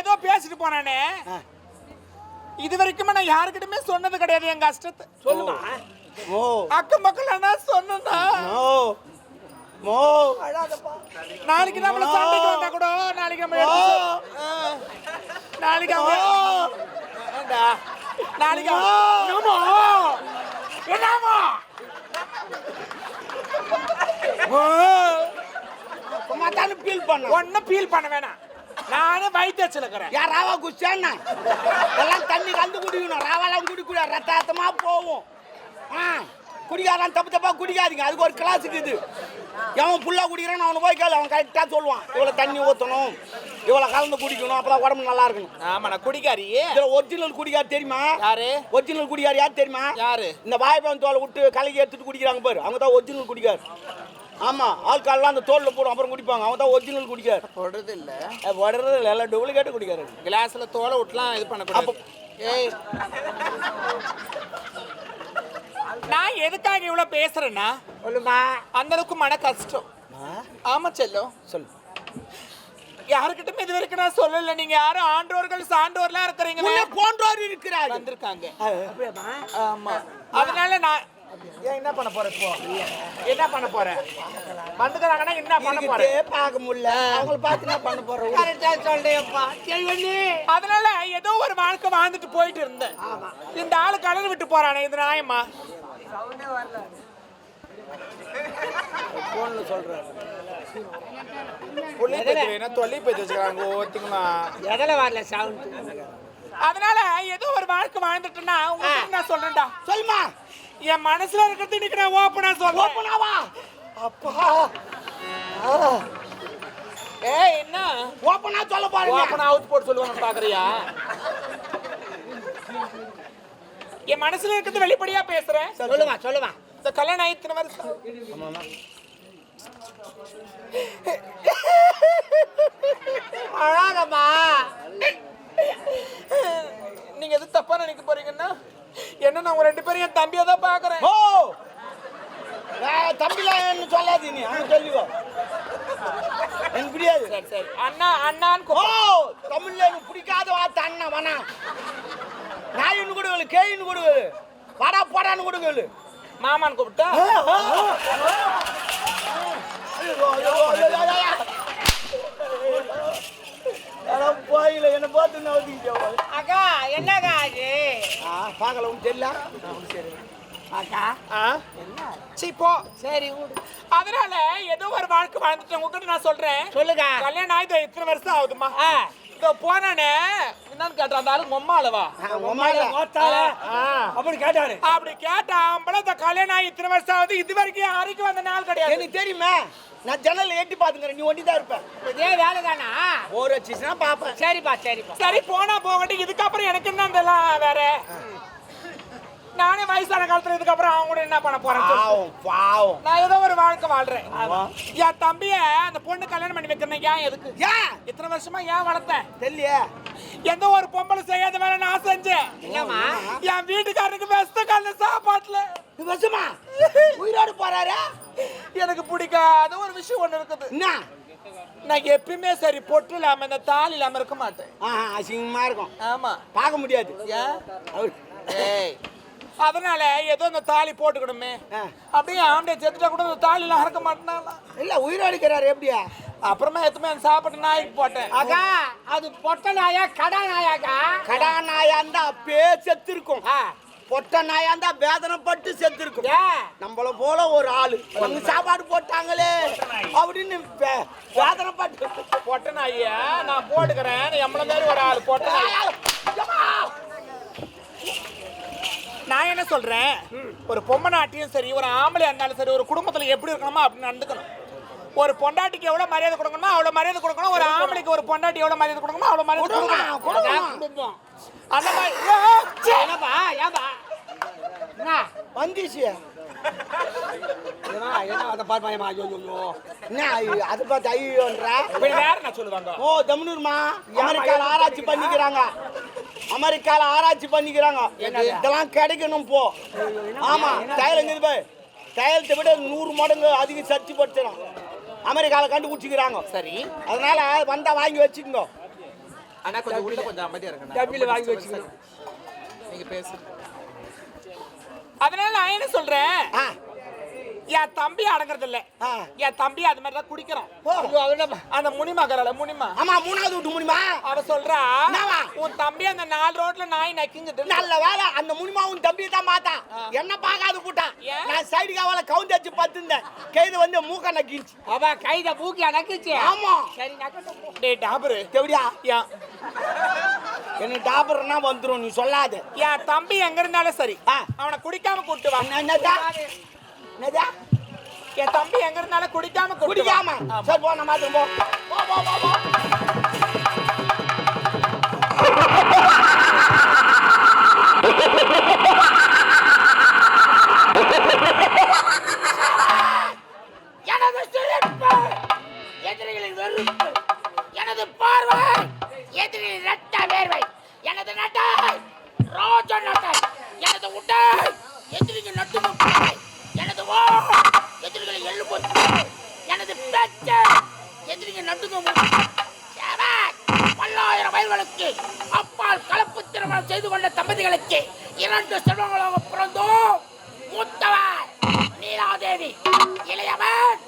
ஏதோ பேசிட்டு போனானே. இது வரைக்கும் நான் யாருக்கிட்டயுமே சொன்னது கிடையாது என் கஷ்டத்தை சொல்லுமா? மோ. அக்கம் பக்கம் நான் சொன்னா மோ. மோ. நாளைக்கு நம்மள சண்டைக்கு வந்தா கூட நாளைக்கு நம்ம. நாளைக்கு ஏண்டா? நாளைக்கு என்னமோ? என்னமோ? சும்மா தானே ஃபீல் பண்ண ஒண்ணும் ஃபீல் பண்ண வேணாம். நானே வயிற்றுல இருக்கிறேன் யார் ராவா குடிச்சான்னா எல்லாம் தண்ணி கலந்து குடிக்கணும். ராவாலாம் குடிக்கூடாது ரத்த ரத்தமா போகும் ஆ குடிக்காரன் தப்பு தப்பா குடிக்காதீங்க. அதுக்கு ஒரு கிளாஸ் இருக்குது எவன் புல்லா குடிக்கிறான் அவனை போய் கேளு. அவன் கரெக்டாக சொல்லுவான். இவ்வளோ தண்ணி ஊற்றணும் இவ்வளோ கலந்து குடிக்கணும். அப்பதான் உடம்பு நல்லா இருக்கணும். ஆமா நான் குடிக்காரி இதில் ஒரிஜினல் குடிக்கார் தெரியுமா? யாரு? ஒரிஜினல் குடிக்கார் யார் தெரியுமா? யாரு? இந்த வாய்ப்பன் தோலை விட்டு கலக்கி எடுத்துட்டு குடிக்கிறாங்க பாரு. அவங்க தான் ஒரிஜினல் குடிக்கார். ஆமா ஆட்கால்லாம் அந்த தோல்ல போடும் அப்புறம் குடிப்பாங்க. அவங்க தான் ஒரிஜினல் குடிக்கார். போடுறது இல்ல வடுறது இல்லை எல்லாம் டூப்ளிகேட் குடிக்காரு. கிளாஸ்ல தோலை விட்டுலாம் இது பண்ணக்கூடாது. ஏய். நான் எதுக்காக இவ்வளவு பேசுறேன்னா சொல்லுமா. அந்த அளவுக்கு மன கஷ்டம். ஆமா செல்லம். சொல்லு. யாருக்கிட்டும் இது வரைக்கும் நான் சொல்லல. நீங்க யாரும் ஆண்டோர்கள் சான்றோர்லாம் இருக்கிறீங்க போன்றோர் இருக்கிறார் வந்திருக்காங்க. ஆமா. அதனால நான் ஏன் என்ன பண்ண போற இப்போ? என்ன பண்ண போற? வந்துக்கிறாங்கன்னா என்ன பண்ண போற? பார்க்க முடியல. அவங்கள பார்த்து என்ன பண்ண சொல்றேன்ப்பா. அதனால ஏதோ ஒரு வாழ்க்கை வாழ்ந்துட்டு போயிட்டு இருந்தேன். இந்த ஆளு கடல் விட்டு போறானே இது நியாயமா? போன்ல சொல்றாரு. புள்ளி பேச்சு வேணும் தொல்லி பேச்சு வச்சுக்கிறாங்க ஓட்டிங்களா எதில் வரல சவுண்ட் அதனால ஏதோ ஒரு வாழ்க்கை வாழ்ந்துட்டேன்னா உங்களுக்கு நான் சொல்றேன்டா? சொல்லுமா. என் மனசுல இருக்கிறது இன்னைக்கு நான் ஓப்பனா சொல்றேன். ஓப்பனாவா? அப்பா. ஏய் என்ன? ஓப்பனா சொல்ல பாருங்க. ஓப்பனா அவுட் போட்டு சொல்லுவாங்க பாக்குறியா? என் மனசுல இருக்கிறது வெளிப்படையா பேசுறேன் சொல்லுமா சொல்லுமா இந்த கல்யாணம் ஆகி இத்தனை வருஷம் அழாதம்மா. நீங்க எது தப்பா நினைக்க போறீங்கன்னா? என்ன நான் உங்க ரெண்டு பேரும் என் தம்பியா தான் பாக்குறேன் ஓ தம்பிலாம் சொல்லாது நீ. அவன் சொல்லிக்கோ. எனக்கு சரி சரி. அண்ணா அண்ணான்னு ஓ. தமிழ்ல எனக்கு பிடிக்காத வார்த்தை அண்ணன் வேணா நாயின்னு கூட வேலு கேயின்னு கூட வேலு வாடா போடான்னு கூட வேலு மாமான்னு கூப்பிட்டா போயில என்ன பார்த்து நவதிங்க அக்கா என்னக்கா அது பார்க்கல உனக்கு தெரியல அதனால ஏதோ ஒரு வாழ்க்கை வாழ்ந்துட்டேன் உங்ககிட்ட நான் சொல்றேன். சொல்லுக்கா கல்யாணம் ஆயிட்டு இத்தனை வருஷம் ஆகுதுமா இதோ போனானே. என்னன்னு கேட்டா அந்த ஆளு மொம்மா அளவா அப்படி கேட்டாரு. அப்படி கேட்டா ஆம்பளை இந்த கல்யாணம் ஆகி இத்தனை வருஷம் ஆகுது. இது வரைக்கும் யாருக்கும் வந்த நாள் கிடையாது. எனக்கு தெரியுமே. நான் ஜன்னல்ல எட்டி பாத்துக்கிறேன் நீ ஒண்டி தான் இருப்ப. இதே வேலை தானா ஒரு வச்சுச்சுன்னா பாப்பேன் சரிப்பா சரிப்பா. சரி போனா போகட்டும் இதுக்கப்புறம் எனக்கு என்ன வேற? நானே வயசான காலத்துல இதுக்கப்புறம் அவங்க கூட என்ன பண்ண போறேன். பாவம் பாவம். நான் ஏதோ ஒரு வாழ்க்கை வாழ்றேன். என் தம்பிய அந்த பொண்ணு கல்யாணம் பண்ணி வைக்கிறேன் ஏன் எதுக்கு? ஏன் இத்தனை வருஷமா ஏன் வளர்த்தேன்? தெரியலையே. எந்த ஒரு பொம்பளை செய்யாத வேலை நான் செஞ்சேன். என் வீட்டுக்காரனுக்கு வெஸ்த கால சாப்பாட்டுல. வருஷமா உயிரோடு போறாரு? எனக்கு பிடிக்காத ஒரு விஷயம் ஒண்ணு இருக்குது. என்ன? நான் எப்பயுமே சரி பொட்டு இல்லாம இந்த தாலி இல்லாம இருக்க மாட்டேன். ஆஹா, அசிங்கமா இருக்கும். ஆமா. பார்க்க முடியாது. ஏன்? அவரு ஏய். அதனால ஏதோ இந்த தாலி போட்டுக்கணுமே. அப்படியே ஆம்பளை செத்துட்டா கூட இந்த தாலி எல்லாம் அறக்க மாட்டேனா இல்ல உயிரோடு இருக்கிறாரு எப்படியா? அப்புறமா எத்துமே அந்த சாப்பாட்டு நாய்க்கு போட்டேன். அக்கா அது பொட்ட நாயா கடா நாயாக்கா? கடா நாயா இருந்தா அப்பயே செத்து இருக்கும் பொட்ட நாயா இருந்தா வேதனைப்பட்டு செத்து இருக்கும் ஏன் நம்மள போல ஒரு ஆளு. அவங்க சாப்பாடு போட்டாங்களே. அப்படின்னு வே- வேதனைப்பட்டு பொட்ட நாயா நான் போட்டுக்கிறேன். எம்மள மாதிரி ஒரு ஆள் பொட்ட நாய். நான் என்ன சொல்றேன்? ஒரு பொம்மை நாட்டியும் சரி ஒரு ஆம்பளை இருந்தாலும் சரி ஒரு குடும்பத்துல எப்படி இருக்கணுமோ அப்படி நடந்துக்கணும். ஒரு பொண்டாட்டிக்கு எவ்வளவு மரியாதை கொடுக்கணுமோ அவ்வளவு மரியாதை கொடுக்கணும். ஒரு ஆம்பளைக்கு ஒரு பொண்டாட்டி எவ்வளவு மரியாதை கொடுக்கணுமோ அவ்வளவு மரியாதை கொடுக்கணும். குடும்பம். அந்த மாதிரி. ஏன்பா ஏன்பா என்ன? வந்துச்சு என்ன என்ன அதை பார்ப்பாயம்மா ஐயோ ஐயோ என்ன ஐயோ, அதை பார்த்து ஐயோன்றா இப்ப வேற நான் சொல்லுவாங்க? ஓ தம்னூர்மா அமெரிக்கால ஆராய்ச்சி பண்ணிக்கிறாங்க. அமெரிக்கால ஆராய்ச்சி பண்ணிக்கிறாங்க இதெல்லாம் கிடைக்கணும் போ. ஆமா தையல் எங்க போய் தையலத்தை விட நூறு மடங்கு அதிக சர்ச்சை படுத்தணும். அமெரிக்கால கண்டுபிடிச்சிக்கிறாங்க. சரி. அதனால வந்தா வாங்கி வச்சுக்கோங்க. ஆனா கொஞ்சம் உள்ள கொஞ்சம் அமைதியா இருக்கணும் டப்பில வாங்கி வச்சுக்கணும். நீங்க பேசு. அதனால நான் என்ன சொல்றேன்? என் தம்பி அடங்குறது இல்ல. என் தம்பி அது மாதிரி தான் குடிக்கிறான்? அந்த முனிமா கரல முனிமா. ஆமா மூணாவது விட்டு முடியுமா அவ சொல்றா? உன் தம்பி அந்த நாலு ரோட்ல நாய் நக்கிங்கிட்டு நல்ல வேலை. அந்த முனிமாவும் தம்பி தான் பார்த்தா. என்ன பார்க்காது கூட்டா? நான் சைடு காவால கவுந்து வச்சு பார்த்துருந்தேன். கைது வந்து மூக்க நக்கிச்சு அவ கைத மூக்கி அடக்குச்சு ஆமா. சரி நக்கட்டும். டேய் டாபரு எப்படியா எனக்கு டாபர்னா வந்துரும் நீ சொல்லாத. என் தம்பி எங்க இருந்தாலும் சரி. ஆ. அவனை குடிக்காம கூட்டு வா. என்ன- என்னதா? என்னதா? என் தம்பி எங்க இருந்தாலும் குடிக்காம. குடிக்காம. சரி போ மாத்திரம் போ. போ போ போ போ. எனது சிரிப்பு எதிரிகளின் வெறுப்பு எனது பார்வை எதிரிகளின் வா எதிரிகளை எதிரிகளின் எள்ளு எனது பேச்சு. எதிரிகள் நட்டுக்கும் பல்லாயிரம் வயல்களுக்கு அப்பால் கலப்பு திருமணம் செய்து கொண்ட தம்பதிகளுக்கு இரண்டு செல்வங்களாக பிறந்தோம். மூத்தவன் நீலாதேவி இளையவன்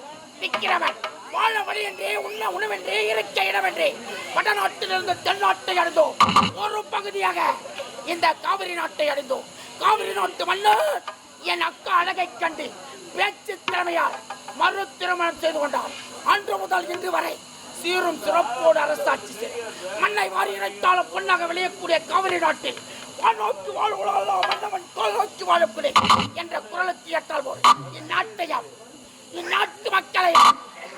விக்கிரவன் வாழ வழியின்றி உண்ண உணவின்றி இருக்க இடமின்றி வடநாட்டிலிருந்து தென்னாட்டை அடைந்தோம் ஒரு பகுதியாக இந்த காவிரி நாட்டை அடைந்தோம் காவிரி நாட்டு மன்னர் என் அக்கா அழகை கண்டு பேச்சு திறமையால் மறு திருமணம் செய்து கொண்டார். அன்று முதல் இன்று வரை சீரும் சிறப்போடு அரசாட்சி செய்து மண்ணை மாறி இணைத்தாலும் பொன்னாக விளையக்கூடிய காவிரி நாட்டில் வானோக்கி வாழ்வுகளெல்லாம் மன்னவன் தோல் நோக்கி வாழக்கூடிய என்ற குரலுக்கு ஏற்றால் போல் இந்நாட்டையும் இந்நாட்டு மக்களை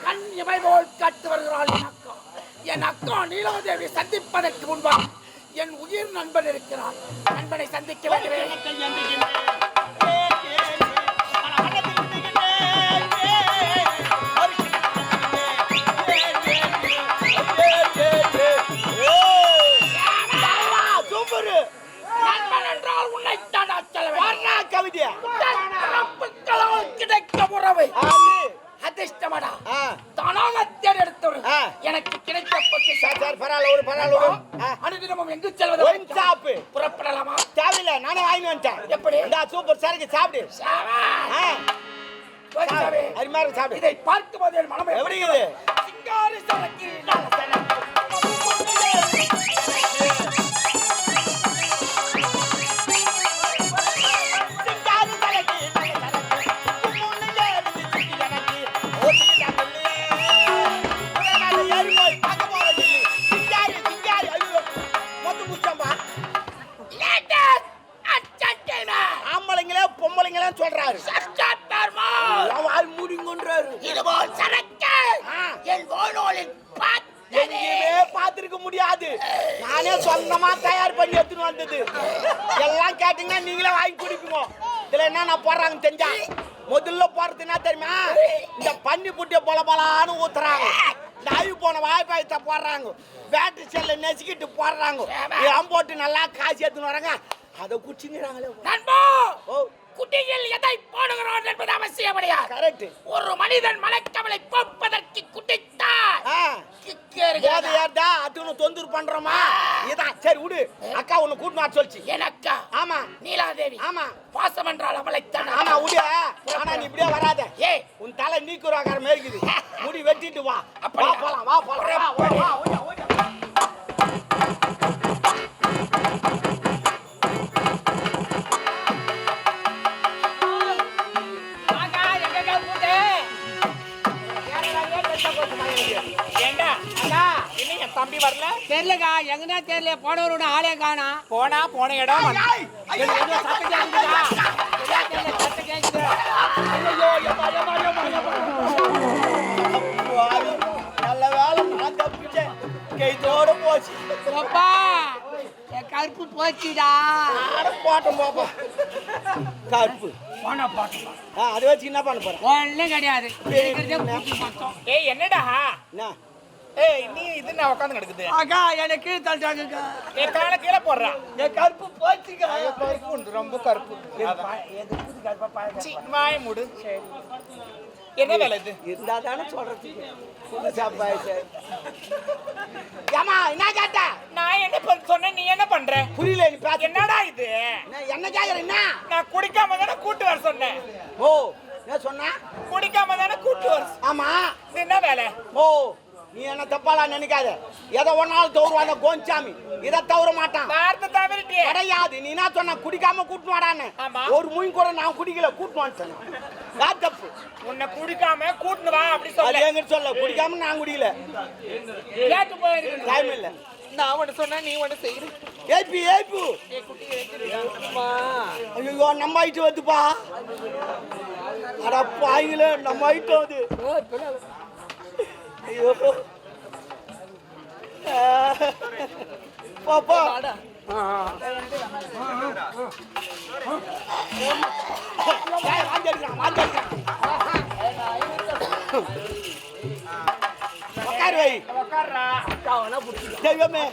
கண் இமை போல் காத்து வருகிறாள் என் அக்கா. என் அக்கா நீலாதேவி சந்திப்பதற்கு முன்பாக என் உயிர் நண்பன் இருக்கிறார் நண்பனை சந்திக்க வேண்டும் கவிதையா கிடைக்க உறவை அதிர்ஷ்டமடா. தானாக தேர்ந்தெடுத்தவன் ஆ. எனக்கு கிடைத்த பொக்கிஷம். சார் சார் பரவாயில்ல ஒரு பரவாயில்ல ஒரு. அனுதினமும் எங்கு செல்வது ஒயின் சாப்பு. புறப்படலாமா? தேவையில்ல நானே வாங்கி வந்துட்டேன். எப்படி? இந்த சூப்பர் சரக்கு சாப்பிடு. இருக்கு சாப்பிடு. இதை பார்க்கும்போது என் மனம் எப்படி சிங்காரி சரக்கு. நானே சொந்தமா தயார் பண்ணி எடுத்துன்னு வந்தது. எல்லாம் கேட்டீங்கன்னா நீங்களே வாங்கி குடிப்பீங்க இதுல என்ன நான் போடுறாங்க தெரிஞ்சா? முதல்ல போடுறது என்ன தெரியுமா? இந்த பன்னி புட்டிய பொல பொலான்னு ஊத்துறாங்க. இந்த அழி போன வாய்ப்பாயத்தை போடுறாங்க. பேட்டரி செல்ல நெசுக்கிட்டு போடுறாங்க. ஏன் போட்டு நல்லா காசு எடுத்துன்னு வராங்க. அதை குச்சிங்கிறாங்களே நண்பா! ஓ. குட்டியில் எதை போடுகிறோம் என்பது அவசியம் கரெக்ட் ஒரு மனிதன் மலைக்கவலை போப்பதற்கு? போதை ஏறுதா அதுன்னு தொந்தரவு பண்றோமா? இதான் சரி விடு. அக்கா உன்னை கூட்டின்னு வர சொல்லிச்சு. எனக்கா? ஆமா. நீலாதேவி. ஆமா. பாசம் என்றால் அவளைத்தான்? ஆமா விடு. ஆனா நீ இப்படியே வராத. ஏய். உன் தலை நீக்குறாக்கார மேய்க்குது முடி வெட்டிட்டு வா. வா அப்படியா? போலாம் வா போலாம் வா, வா, எம்மா. வாடி, நல்ல வேலை நான் தப்பிச்சேன். கைத்தோட போச்சு. அப்பா, என் கருப்பு போச்சுடா. ஆட போட்டோம் பாப்பா. கருப்பு. போன போட்டோம். ஆ, அதை வச்சு என்ன பண்ண போறேன் ஒன்றும் கிடையாது. ஏய் என்னடா? என்ன? ஏய் நீ இது நான் உட்காந்து கிடக்குது அக்கா எனக்கு தள்ளிட்டாங்கக்கா என் காலை கீழே போடுறா. என் கருப்பு போச்சுக்கா. கருப்பு உண்டு ரொம்ப கருப்பு மூடு. என்ன வேலை இது? இருந்தா தானே சொல்றதுக்கு புதுசா பாய்ச்ச ஏமா என்ன கேட்ட? நான் என்ன பண்ண சொன்னேன் நீ என்ன பண்ற? புரியல நீ என்னடா இது? என்ன- கேக்குற என்ன? நான் குடிக்காம தானே கூட்டு வர சொன்னேன். ஓ என்ன சொன்ன? குடிக்காம தானே கூட்டு வர ஆமா. இது என்ன வேலை? ஓ நீ என்ன தப்பாலா நினைக்காத. எதை ஒன்னாலும் தவறுவாங்க கோஞ்சாமி இதை தவற மாட்டான். கிடையாது. நீ என்ன சொன்ன? குடிக்காம கூட்டு வாடான்னு. ஒரு மூண் கூட நான் குடிக்கல. கூட்டு வந்துட்டேன். யார் தப்பு. உன்னை குடிக்காம கூட்டுன்னு வா அப்படி சொல்ல. எங்கிட்ட சொல்ல குடிக்காம நான் குடிக்கல. கேட்டு போயிருக்கணும். டைம் இல்ல. நான் ஒண்ணு சொன்னா நீ ஒண்ணு செய்யுற ஏய்பி ஏய்பு ஐயோ நம்ம ஐட்டு வந்துப்பா. அட பாய்களே நம்ம ஐட்டம் அது ஐயோ. பாப்பா. உட்காரு வை. தெய்வமே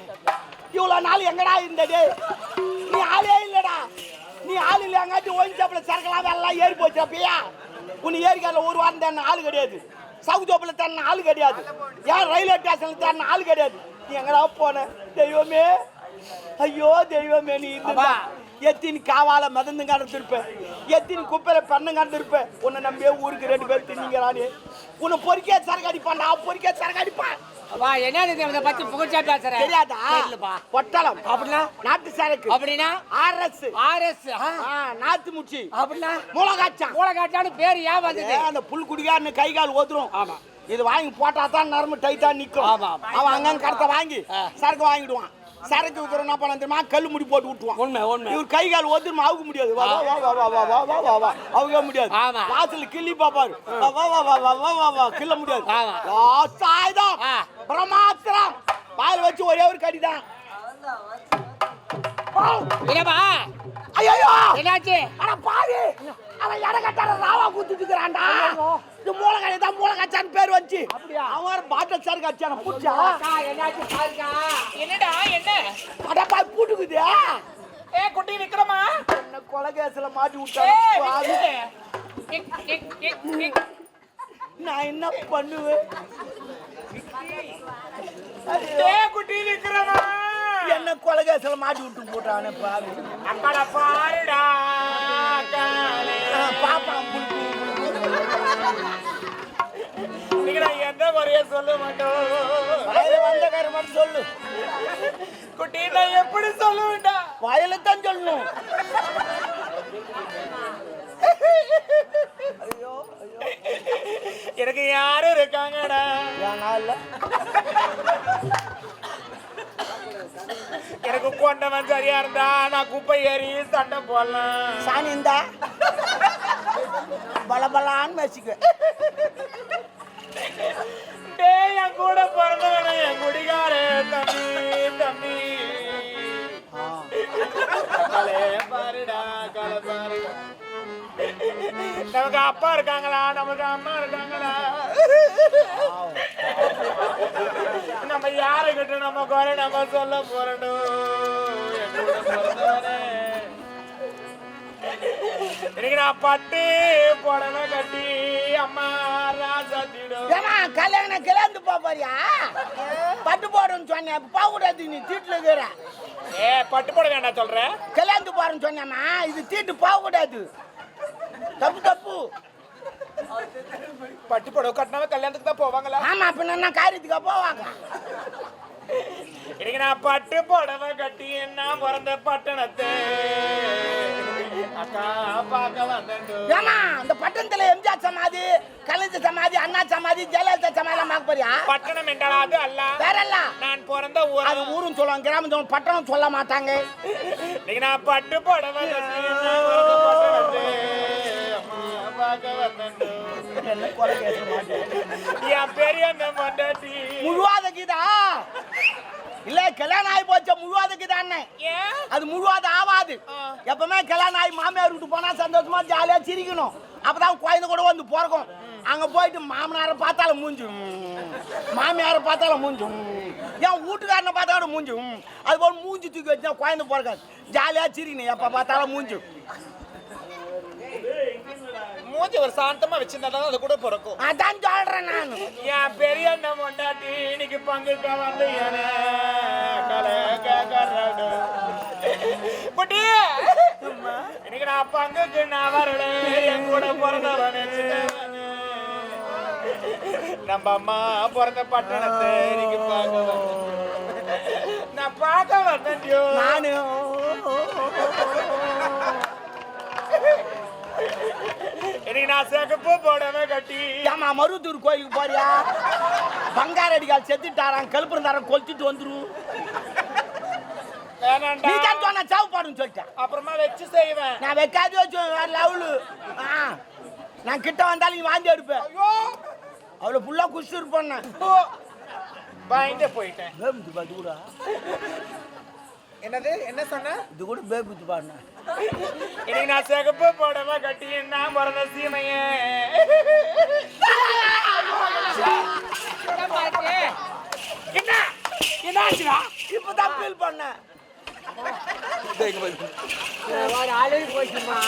இவ்வளவு நாள் எங்கடா இருந்த டேய் நீ ஆளே இல்லடா. நீ ஆள் இல்ல எங்காட்டி ஓய்ஞ்சாப்புல சரக்கலாம் எல்லாம் ஏறி போச்சு அப்பயா? உன்னை ஏரிக்கால ஒரு வாரம் தானே ஆள் கிடையாது. சவுதோப்புல தானே ஆள் கிடையாது. ஏன் ரயில்வே ஸ்டேஷன்ல தானே ஆள் கிடையாது. நீ எங்கடா போன? தெய்வமே ஐயோ தெய்வமே நீ இருந்தா எத்தினி காவால மிதந்து கடந்திருப்ப. எத்தினி குப்பையில பெண்ணு கடந்திருப்ப. உன்னை நம்பியே ஊருக்கு ரெண்டு பேர் தின்னிங்கிறானே உன்னை பொறிக்கே சரக்கு அடிப்பான்டா பொறிக்கே சரக்கு அடிப்பான். வா என்ன பத்தி புகழ்ச்சா பேசுற? தெரியாதா? தெரியலப்பா. பொட்டலம். அப்படின்னா? நாட்டு சரக்கு. அப்படின்னா? ஆர்எஸ் ஆர்எஸ் நாத்து முச்சி. அப்படின்னா? மூலகாச்சான் மூளைக்காட்டான்னு பேர் ஏன் வந்தது? அந்த புல் குடிகாரனு கை கால் ஓதுரும் ஆமா. இது வாங்கி போட்டா தான் நரம்பு டைட்டா நிக்கும். அவன் அங்கங்க கடத்த வாங்கி சரக்கு வாங்கிடுவான். சரக்கு விற்கிற என்ன பண்ண தெரியுமா கல் முடி போட்டு விட்டுவான் உண்மை உண்மை இவர் கை கால் ஓதுரும் அவுக்க முடியாது வா வா வா வா வா வா வா வா வா அவுக்க முடியாது. வாசல் கிள்ளி பாப்பாரு வா வா வா வா வா வா வா கிள்ள முடியாது ஆயுதம். பிரமாத்திரம் வாயில் வச்சு ஒரே ஒரு கடிதான் இல்லப்பா ஐயோ என்னாச்சு அட பாரு அவன் எடை ராவா குத்திட்டு இருக்கிறான்டா இது மூலகாய் தான் மூலகாச்சான்னு பேர் வச்சு அவன் பாட்டல் சார் காய்ச்சான புடிச்சா? என்னாச்சு பாருக்கா என்னடா என்ன? கடப்பா பூட்டுக்குது. ஏ குட்டி விக்ரமா என்ன கொலகேசில மாட்டி விட்டாரு நான் என்ன பண்ணுவேன்? என்ன கொலை கேஸ்ல மாட்டி விட்டு போட்டானே பாரு அக்கட பாருடா நான் எந்த முறைய சொல்ல மாட்டோம்? வந்த காரம் மட்டும் சொல்லு. குட்டி நான் எப்படி சொல்லுவேன்டா வயல தான் சொல்லணும். எனக்கு யாரும் இருக்காங்கடா. ஏன்னா இல்ல? எனக்கு கொண்டவன் சரியா இருந்தா நான் குப்பை ஏறி சண்டை போடலாம். சாணி இந்தா பலபலான்னு வச்சுக்குவேன். டேய் என் கூட பிறந்தவன என் குடிகாரே தம்பி தம்பி. பாருடா நமக்கு அப்பா இருக்காங்களா? நமக்கு அம்மா இருக்காங்களா நம்ம யாருக்கிட்ட நம்ம குறை நம்ம சொல்ல பிறந்தவனே. இன்னைக்கு நான் பட்டு புடவை கட்டி அம்மா ஏமா கல்யாணம் கிளந்து போறியா? பட்டு போடுன்னு சொன்னேன். போக கூடாது நீ தீட்டுல இருக்கிற. ஏ பட்டு போட வேண்டாம் சொல்றேன் கிளந்து போறேன்னு சொன்னேம்மா. இது தீட்டு போக கூடாது தப்பு தப்பு பட்டு புடவை கட்டினவன் கல்யாணத்துக்கு தான் போவாங்களா? ஆமா அப்ப என்ன காரியத்துக்கா போவாங்க? இன்னைக்கு நான் பட்டு புடவை கட்டி நான் பிறந்த பட்டணத்தை? அக்கா பார்க்க வந்தேன். ஏமா இந்த பட்டணத்துல எம்ஜிஆர் சமாதி கலைஞர் சமாதி அண்ணா சமாதி ஜெயலலிதா சமாதி எல்லாம் பார்க்க போறியா? பட்டணம் என்றால் அது அல்ல. வேற இல்ல நான் பிறந்த ஊர். அது ஊரும் சொல்லுவாங்க கிராமம் சொல்லுவாங்க பட்டணம் சொல்ல மாட்டாங்க. இன்னைக்கு நான் பட்டு புடவை நான் பார்க்க வந்தேன். என்ன கொலை கேட்க மாட்டேன். என் பெரிய பொண்டாட்டி முழுவாத கீதா. இல்ல கல்யாணம் ஆகி போச்ச முழுவாத கீதான்னு ஏன்? அது முழுவாத ஆவாது. எப்பவுமே கல்யாணம் ஆகி மாமியார் வீட்டு போனா சந்தோஷமா ஜாலியா சிரிக்கணும். அப்பதான் குழந்தை கூட வந்து பிறக்கும். அங்க போயிட்டு மாமனாரை பார்த்தாலும் மூஞ்சு ம். மாமியாரை பார்த்தாலும் மூஞ்சு ம். என் வீட்டுக்காரனை பார்த்தா கூட மூஞ்சு ம். அது போல மூஞ்சி தூக்கி வச்சா குழந்தை பிறக்காது. ஜாலியா சிரிக்கணும். எப்ப பார்த்தாலும் மூஞ்சு மூஞ்சி ஒரு சாந்தமா வச்சிருந்தா தான் அது கூட பிறக்கும். அதான் சொல்றேன் நான். என் பெரிய அண்ணன் பொண்டாட்டி இன்னைக்கு பங்குக்கு வந்து. குட்டி இன்னைக்கு நான் பங்குக்கு நான் வரல. என் கூட பிறந்தவனே. நம்ம அம்மா பிறந்த பட்டணத்தை இன்னைக்கு பார்க்க நான் பார்க்க வந்தேன் நானு. இன்னைக்கு நான் சிகப்பு போடவே கட்டி. ஏமா மருவத்தூர் கோயிலுக்கு போறியா? பங்கார அடிக்கால் செத்துட்டாரான் கழுப்புறந்தாரன் கொளுத்திட்டு வந்துரு. வேணாண்டா நீ தான் சொன்ன சாவு பாடுன்னு சொல்லிட்டேன். அப்புறமா வச்சு செய்வேன். நான் வைக்காது வச்சு லெவலு. நான் கிட்ட வந்தாலும் நீ வாந்தி எடுப்பேன் ஐயோ! அவ்வளோ ஃபுல்லாக குடிச்சு இருப்பேன் பயந்தே போயிட்டேன். பேபுத்து பாட்டு கூட. என்னது? என்ன சொன்ன? இது கூட பேபுத்து பாடினேன் இன்னைக்கு நான் சிகப்பு போடவே கட்டி நான் பிறந்த சீமையே. என்ன? என்ன ஆச்சுடா? இப்போ தான் ஃபீல் பண்ணேன் போச்சுமா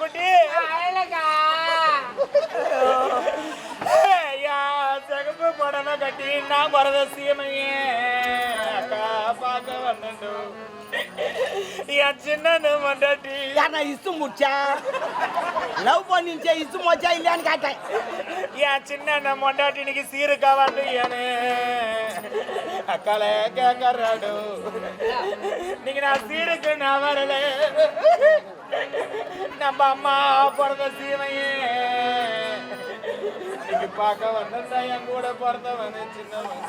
குட்டி. சிகப்பு கட்டி நான் பிறந்த சீமையே. அக்கா பார்க்க வந்தேன். என் சின்ன மண்டாட்டி நான் இசு முடிச்சா லவ் பண்ணிச்சே இசு மோச்சா இல்லையான்னு கேட்டேன் என் சின்ன மொண்டாட்டி இன்னைக்கு சீருக்கா வந்து ஏனு அக்கால கேக்கறாடு நீங்க நான் சீருக்கு நான் வரல நம்ம அம்மா பிறந்த சீமையே இன்னைக்கு பார்க்க வந்தா என் கூட பிறந்தவனு சின்னவன்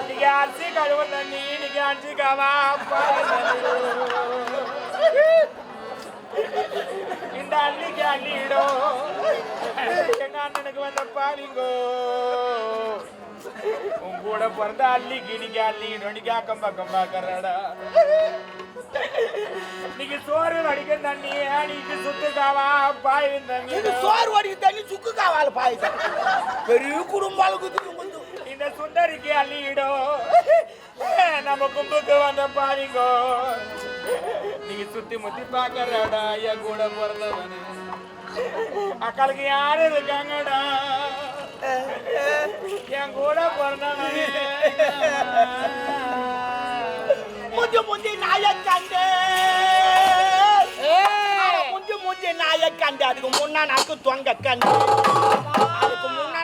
నీకు அரிசி கழுவ தண்ணி இன்னைக்கு அரிசி இந்த அள்ளிக்கு அள்ளிடும் எங்க அண்ணனுக்கு வந்த பாவிங்கோ உன் கூட பிறந்த அள்ளிக்கு இன்னைக்கு அள்ளிடும் நீங்க அக்கம் பக்கம் பாக்கறடா நீங்க சோறு வடிக்க தண்ணி அடிக்கு சுத்துக்காவா பாயும் தண்ணி சோறு வடிக்கு தண்ணி சுக்கு காவால பெரிய குடும்பம் இந்த சுந்தரிக்கு அள்ளிடும் நம்ம கும்புக்கு வந்த பாவிங்கோ நீங்க சுத்தி முத்தி பாக்கறடா என் கூட பிறந்தவனு. அக்காளுக்கு யாரு இருக்காங்கடா. என் கூட பிறந்தவனு. முஞ்சி முஞ்சி நாயக்கண்டே. முஞ்சி முஞ்சி நாயக்கண்டே. அதுக்கு முன்னா நாக்கு தொங்க கண்டு. அதுக்கு முன்னா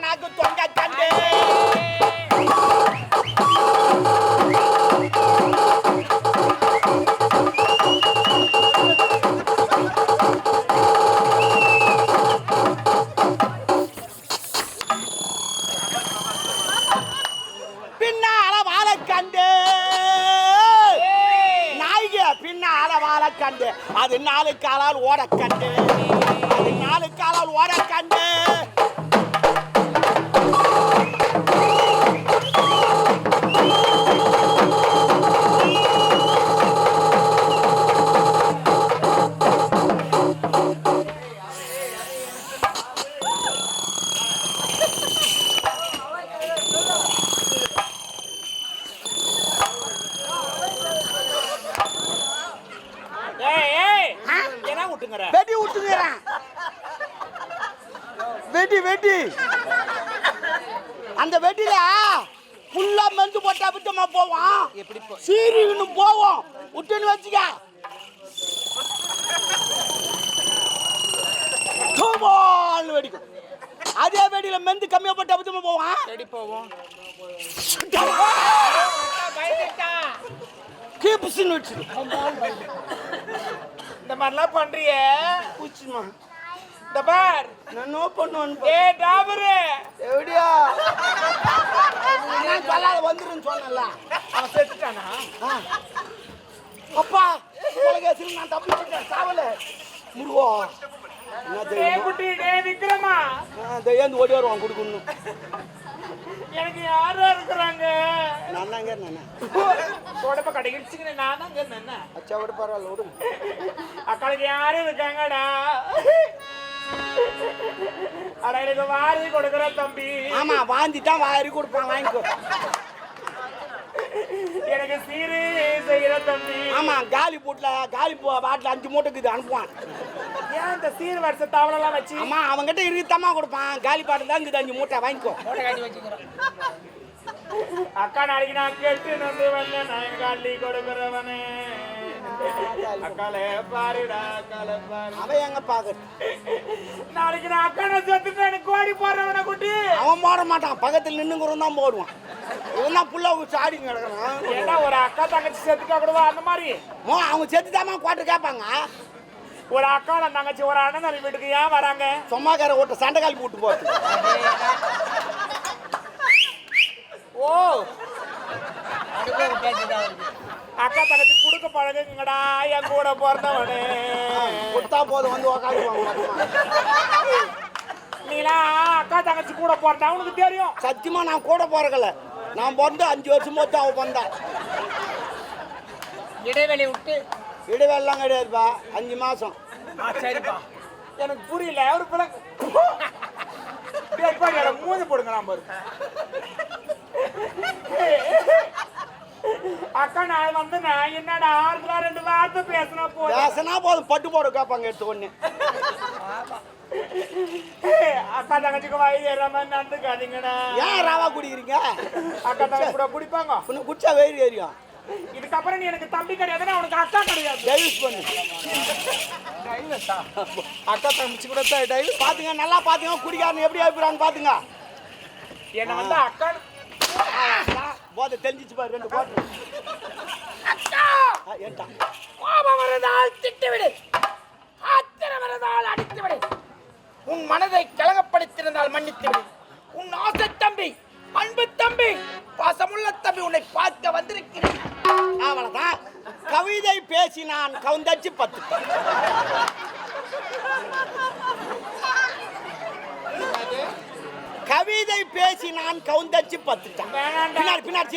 அது நாலு காலால் ஓட கண்டு அது நாலு காலால் ஓட கண்டு அந்த வெடியில ஃபுல்லா மெந்து போட்டா பித்தமா போவான் எப்படி போ சீரின்னு போவோம். விட்டுன்னு வச்சுக்க. தூபால்னு வெடிக்கும். அதே வெடியில மெந்து கம்மியா போட்டா பித்தமா போவான் தேடி போவோம். கீப்ஸ்னு வச்சிரு இந்த மாதிரிலாம் பண்றியே. பூச்சிமா. இந்த பார் நான் நோ பண்ணுவேன் ஏ டாபரு எப்படியா? நான் சொல்லாத வந்துருன்னு சொன்னல அவன் செத்துட்டானா. அப்பா உலகத்தில் நான் தப்பிச்சுட்டேன். சாவல. ஏந்து ஓடி வருவான் கொடுக்கணும் எனக்கு யாரா இருக்கிறாங்க. நான் தாங்க நானே உடம்ப கடைகிடுச்சுங்க நான் தாங்க அச்சா விட பரவாயில்ல விடுங்க அக்காளுக்கு யாரும் இருக்காங்கடா. அட எனக்கு வாரி கொடுக்குற தம்பி. ஆமா வாந்திட்டான் வாரி கொடுப்பான் வாங்கிக்கோ. எனக்கு சீரு செய்யற தம்பி. ஆமா காலி போட்ல காலி போ பாட்டில் அஞ்சு மூட்டைக்கு அனுப்புவான். ஏன் இந்த சீர் வருஷ தவளெல்லாம் வச்சு? ஆமா அவன்கிட்ட இருக்குதாம்மா கொடுப்பான். காலி பாட்டில் தான் இருக்குது அஞ்சு மூட்டை வாங்கிக்கோ. கட்டி அக்கா நாளைக்கு நான் கேட்டு வந்து வந்தேன். நான் காலி கொடுக்குறவனே. அக்காலே பாருடா அக்காலே பாரு. அவன் எங்க பாக்குறது நாளைக்கு நான் அக்கா நான் செத்துட்டு எனக்கு கோடி போடுறவனை குட்டி. அவன் போட மாட்டான். பக்கத்தில் நின்னுங்கிறவன் தான் போடுவான். இவன் தான் புள்ள ஆடி கிடக்குறான். ஏன்னா ஒரு அக்கா தங்கச்சி செத்துட்டா கூடவா அந்த மாதிரி. மோ அவங்க செத்து தாமா கோட்டை கேட்பாங்க? ஒரு அக்கா தங்கச்சி ஒரு அண்ணன் வீட்டுக்கு ஏன் வராங்க? சும்மாக்கார ஓட்ட சண்டை காலி போட்டு போகுது ஓ. அதுக்குள்ள ஒரு பேச்சு தான் வருது அக்கா தங்கச்சி குடுக்க பழகுங்கடா என் கூட பிறந்தவனே. கொடுத்தா போதும் வந்து உக்காந்துக்குவாங்க நீலாம் அக்கா தங்கச்சி கூட பிறந்தா உனக்கு தெரியும். சத்தியமா நான் கூட போறக்கல. நான் பிறந்து அஞ்சு வருஷம் போட்டு அவன் பிறந்தான் இடைவெளி விட்டு. இடைவெல்லாம் கிடையாதுப்பா. அஞ்சு மாசம். சரிப்பா. எனக்கு புரியல ஒரு பிள்ளை டேய், பாரு, எனக்கு மூஞ்சி போடுங்க நான் பாரு அக்கா நான் வந்து நான் என்னடா ஆறுதலா ரெண்டு வார்த்தை பேசினா போதும்? பேசினா போதும். பட்டு போட கேட்பாங்க எடுத்த உடனே அக்கா தங்கச்சிக்கு வயது ஏற மாதிரி நடந்துக்காதீங்கடா. ஏன் ராவா குடிக்கிறீங்க? அக்கா தங்கச்சி கூட குடிப்பாங்க. உன்னை குடிச்சா வெயில் ஏறியும் இதுக்கப்புறம் நீ எனக்கு தம்பி கிடையாதுன்னா உனக்கு அக்கா கிடையாது. டைவர்ஸ் பண்ணு. அக்கா தங்கச்சி கூட டைவ் பாத்துங்க நல்லா பாத்துங்க. குடிக்காரன் எப்படி ஆயிடுறாங்க பாத்துங்க. என்ன வந்து அக்கா தெரிஞ்சிச்சு பாரு ரெண்டு ஏன்டா? கோபம் வரதால் திட்டுவிடு. ஆத்திரம் வரதால் அடித்துவிடு. உன் மனதை கலகப்படுத்திருந்தால் மன்னித்துவிடு. உன் ஆசை தம்பி அன்பு தம்பி பாசமுள்ள தம்பி உன்னை பார்க்க வந்திருக்கிறேன். அவ்வளவுதான். கவிதை பேசி நான் கவுந்தச்சு பத்து. கவிதை பேசி நான் கவுந்தச்சு பத்துட்டேன். பின்னாடி பின்னாடி